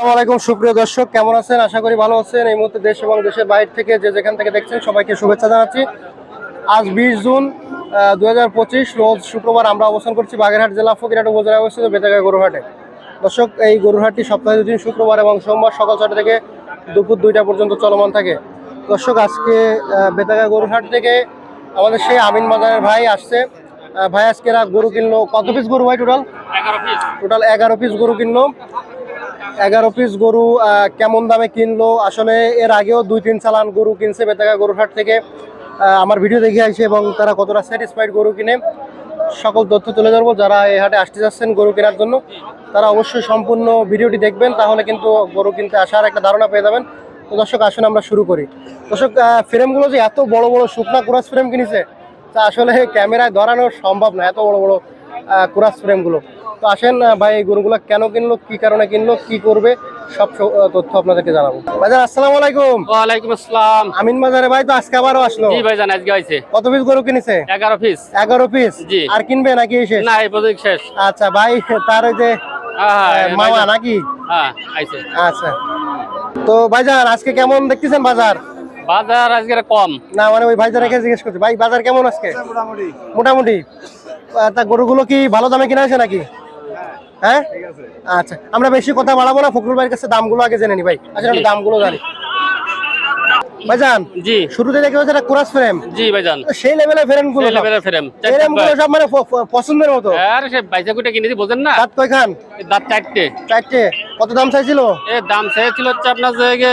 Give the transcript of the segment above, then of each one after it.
আসসালামু আলাইকুম সুপ্রিয় দর্শক কেমন আছেন? আশা করি ভালো আছেন। এই মুহূর্তে দেশ এবং দেশের বাইরে থেকে যে যেখান থেকে দেখছেন সবাইকে শুভেচ্ছা জানাচ্ছি। আজ বিশ জুন দু হাজার পঁচিশ রোজ শুক্রবার আমরা অবস্থান করছি বাগেরহাট জেলা ফকিরহাট উপজেলায় অবস্থিত বেতাগা গরুহাটে দর্শক এই গরুহাটটি সপ্তাহে দুদিন শুক্রবার এবং সোমবার সকাল ছটা থেকে দুপুর দুইটা পর্যন্ত চলমান থাকে। দর্শক আজকে বেতাগা গরুহাট থেকে আমাদের সেই আমিন মাজারের ভাই আসছে। ভাই আজকে গরু কিনলো কত পিস গরু ভাই টোটাল টোটাল এগারো পিস গরু কিনলো। এগারো পিস গরু কেমন দামে কিনলো? আসলে এর আগেও দুই, তিন চালান গরু কিনছে বেতাগা গরুর হাট থেকে আমার ভিডিও দেখে আসছে এবং তারা কতটা স্যাটিসফাইড গরু কিনে। সকল তথ্য তুলে ধরবো। যারা এই হাটে আসতে যাচ্ছেন গরু কেনার জন্য, তারা অবশ্যই সম্পূর্ণ ভিডিওটি দেখবেন, তাহলে কিন্তু গরু কিনতে আসার একটা ধারণা পেয়ে যাবেন। তো দর্শক, আসুন আমরা শুরু করি। দর্শক ফ্রেমগুলো যে এত বড় বড় শুকনা কুরাস ফ্রেম কিনেছে, তা আসলে ক্যামেরায় ধরানো সম্ভব না, এত বড় বড় কুরাস ফ্রেমগুলো তো আসেন ভাই এই গরুগুলো কেন কিনলো কি কারণে কিনলো কি করবে সব তথ্য আপনাদেরকে জানাব। বাজার আসসালামু আলাইকুম। ওয়ালাইকুম আসসালাম। আমিন বাজারে ভাই তো আজকে আবারও আসলো। জি ভাই জান আজকে হয়েছে। কত পিস গরু কিনেছে? এগারো পিস এগারো পিস জি। আর কিনবে নাকি শেষ? না এই পর্যন্ত শেষ। আচ্ছা ভাই তার ওই যে হ্যাঁ, হ্যাঁ, মামা নাকি? হ্যাঁ আইছে। আচ্ছা। তো ভাইজান আজকে কেমন দেখতেছেন বাজার? বাজার আজকে কম। না মানে ওই ভাইজানকে জিজ্ঞেস করছি। ভাই বাজার কেমন আজকে? মোটামুটি। আহ, তা গরুগুলো কি ভালো দামে কিনা হয়েছে নাকি? হ্যাঁ? আচ্ছা আমরা বেশি কথা বাড়াবো না ফখরুল ভাইয়ের কাছে দামগুলো আগে জেনে নি ভাই। আচ্ছা। দামগুলো জানি। ভাইজান জি। শুরুতে দেখে হচ্ছে একটা কুরাস ফ্রেম জি ভাই সেই লেভেলের ফ্রেমগুলো লেভেলের ফ্রেম ফ্রেমগুলো সব মানে পছন্দের মতো। আর সে বাইসা কুটে কিনেছি বোঝেন না? দাঁত কয়খান? এই দাঁত চারটে। চারটে। কত দাম চাইছিল? দাম চেয়েছিল হচ্ছে আপনার যে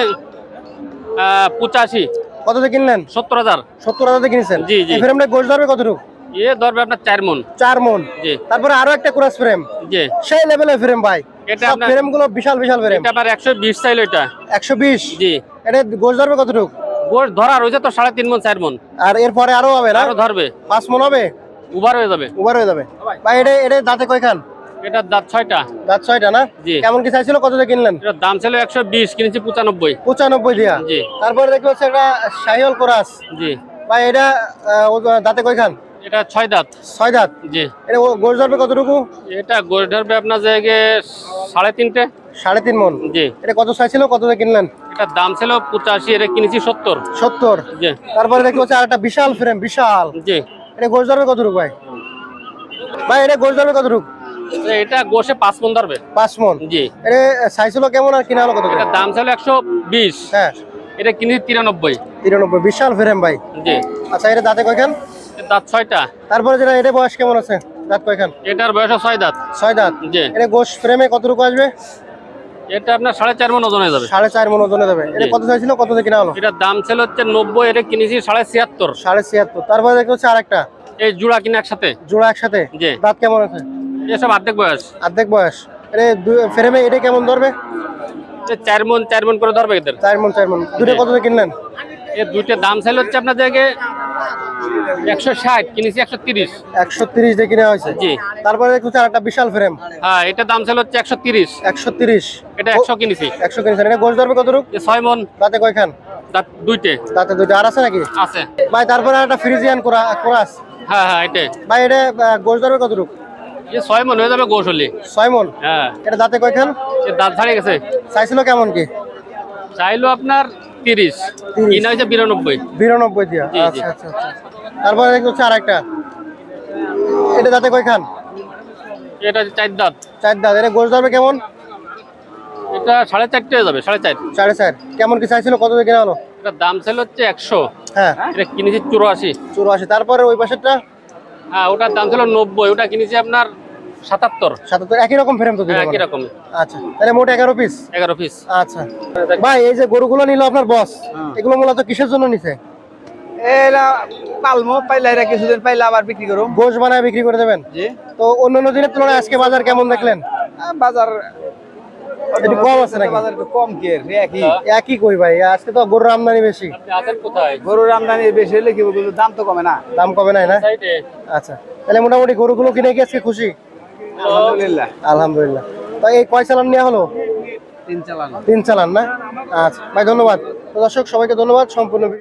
পঁচাশি। কততে কিনলেন? সত্তর হাজার। সত্তর হাজার কিনেছেন। জি, জি। এই ফ্রেমটা গোশ ধরবে কতটুকু? এ ধরবে আপনার চার মন। চার মন। জি। তারপরে আরও একটা কুরাস ফ্রেম জি। সেই লেভেলের ফ্রেম ভাই। এটা আপনার- ফ্রেমগুলো বিশাল বিশাল ফ্রেম এটা আপনার চাইলো এটা। একশো বিশ? জি। এটা গোশ ধরবে কতটুকু? ধরা রয়েছে তো মন মন। আর এরপরে আরও হবে না? আরও ধরবে। মন হবে? উবার হয়ে যাবে। উবার হয়ে যাবে। ভাই এটা এটা দাঁতে কয়খান? এটার দাঁত দাঁত ছয়টা না? জি। কেমন কি চাইছিল কততে কিনলেন? দাম ছিল একশো বিশ কিনেছি পঁচানব্বই। পঁচানব্বই দিয়া। জি। তারপরে হচ্ছে একটা শাহিওল কোরাস জি। ভাই এটা দাঁতে কয়খান? এটা ছয় দাঁত। ছয় দাঁত? জি। এটা গোশ ধরবে কতটুকু? এটা গোল ধরবে আপনার জায়গায় সাড়ে তিনটে। সাড়ে তিন মন। জি। এটা কত চাইছিল কততে কিনলেন? এটার দাম ছিল পঁচাশি এটা কিনেছি সত্তর। সত্তর? জি। তারপরে দেখতে হচ্ছে আর একটা বিশাল ফ্রেম বিশাল। জি। এটা গোশ ধরবে কতটুকু ভাই? ভাই এটা গোশ ধরবে কতটুকু? এটা গোসে পাঁচ মন ধরবে। পাঁচ মন। জি। এটা চাইছিল কেমন আর কিনা হলো কত? এটার দাম ছিল একশো বিশ। হ্যাঁ। এটা কিনেছি তিরানব্বই। তিরানব্বই বিশাল ফ্রেম ভাই। জি। আচ্ছা এটা দাঁতে কয়খান? দাঁত ছয়টা। তারপরে যেটা এটা বয়স কেমন আছে? দাঁত কয়খান? এটার বয়স ছয় দাঁত। ছয় দাঁত? জি। এটা গোশ ফ্রেমে কতটুকু আসবে? এটা আপনার সাড়ে চার মন ওজন যাবে। সাড়ে চার মন ওজনে দেবে এটা। কত চাইছিল কত দিয়ে কিনা হলো? এটার দাম ছিল হচ্ছে নব্বই এটা কিনেছি সাড়ে ছিয়াত্তর। সাড়ে ছিয়াত্তর। তারপরে দেখতে হচ্ছে আরেকটা। এই জোড়া কিনে একসাথে। জোড়া একসাথে? জি। দাঁত কেমন আছে? এসব অর্ধেক বয়স। অর্ধেক বয়স। এটা ফ্রেমে এটা কেমন ধরবে? চার মন চার মন করে ধরবে এদের। চার মন চার মন দুটো কত কিনলেন? এর দুইটার দাম ছিল হচ্ছে আপনার জায়গায় একশো ষাট কিনেছি একশো তিরিশ। একশো তিরিশ দিয়ে কিনা হয়েছে? জি। তারপরে দেখতে হচ্ছে আরেকটা বিশাল ফ্রেম হ্যাঁ এটার দাম ছিল হচ্ছে একশো তিরিশ। একশো তিরিশ। এটা একশো কিনেছি। একশো কিনেছেন। এটা গোশ ধরবে কতটুকু? এ ছয় মন। দাঁতে কয়খান? দুইটে। দাঁতে দুটো আর আছে নাকি? আছে। ভাই তারপরে একটা ফ্রিজিয়ান কোরা কোরাস। হ্যাঁ হ্যাঁ এটাই। ভাই এটা গোশ ধরবে কতটুকু? এ ছয় মন হয়ে যাবে গোসলি ছয় মন? হ্যাঁ। এটা দাঁতে কয়খান? এ দাঁত ছাড়িয়ে গেছে। চাইছিল কেমন কি? চাইলো আপনার তিরিশ। কিনা হয়েছে বিরানব্বই। বিরানব্বই দিয়া। আচ্ছা আচ্ছা আচ্ছা। তারপরে হচ্ছে আরেকটা। এটা দাঁতে কয়খান? এটা হচ্ছে চার দাঁত। চার দাঁত। এটা গোশ ধরবে কেমন? এটা সাড়ে চারটে হয়ে যাবে সাড়ে চার। সাড়ে চার। কেমন কি চাইছিল কত দিয়ে কেনা হলো? এটার দাম ছিল হচ্ছে একশো। হ্যাঁ। এটা কিনেছি চুরাশি। চুরাশি। তারপরে ওই পাশেরটা? হ্যাঁ ওটার দাম ছিল নব্বই। ওটা কিনেছি আপনার সাতাত্তর। সাতাত্তর। একই রকম ফ্রেম তো হ্যাঁ মনে? একই রকম। আচ্ছা। তাহলে মোট এগারো পিস এগারো পিস আচ্ছা। ভাই এই যে গরুগুলো নিল আপনার বস এগুলো মূলত কিসের জন্য নিছে? এলা পালমো পাইলে এরা কিছুদিন পাইলে আবার বিক্রি গোশ বানায় বিক্রি করে দেবেন? জি। তো দিনের তুলনায় আজকে বাজার কেমন দেখলেন? বাজার একটু কম আছে নাকি? বাজার একটু কম কি একই। একই কই ভাই? আজকে তো গরুর আমদানি বেশি। আপনি আছেন কোথায়? গরুর আমদানি বেশি হলে কি দাম তো কমে না। দাম কমে নাই না? আচ্ছা। তাহলে মোটামুটি গরুগুলো কিনে কি আজকে খুশি? আলহামদুলিল্লাহ। আলহামদুলিল্লাহ। তো এই কয় চালান নেওয়া হলো? তিন চালান। তিন চালান না? আচ্ছা। ভাই ধন্যবাদ। তো দর্শক সবাইকে ধন্যবাদ। সম্পূর্ণ